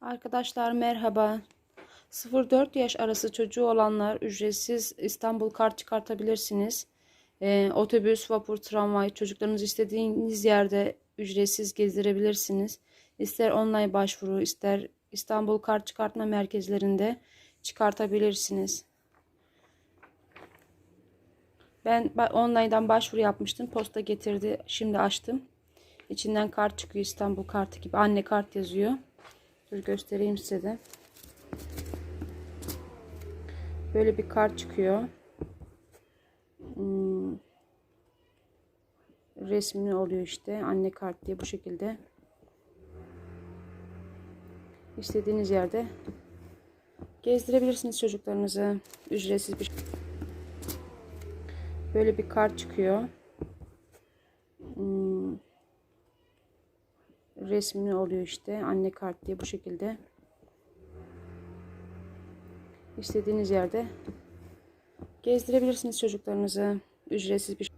Arkadaşlar merhaba. 0-4 yaş arası çocuğu olanlar ücretsiz İstanbul kart çıkartabilirsiniz. Ee, otobüs, vapur, tramvay çocuklarınızı istediğiniz yerde ücretsiz gezdirebilirsiniz. İster online başvuru, ister İstanbul kart çıkartma merkezlerinde çıkartabilirsiniz. Ben online'dan başvuru yapmıştım. Posta getirdi. Şimdi açtım. İçinden kart çıkıyor. İstanbul kartı gibi. Anne kart yazıyor. Dur göstereyim size de. Böyle bir kart çıkıyor. Hmm. Resmi oluyor işte. Anne kart diye bu şekilde. İstediğiniz yerde gezdirebilirsiniz çocuklarınızı. Ücretsiz bir Böyle bir kart çıkıyor. Hmm. Resmi oluyor işte. Anne kart diye bu şekilde. İstediğiniz yerde gezdirebilirsiniz çocuklarınızı. Ücretsiz bir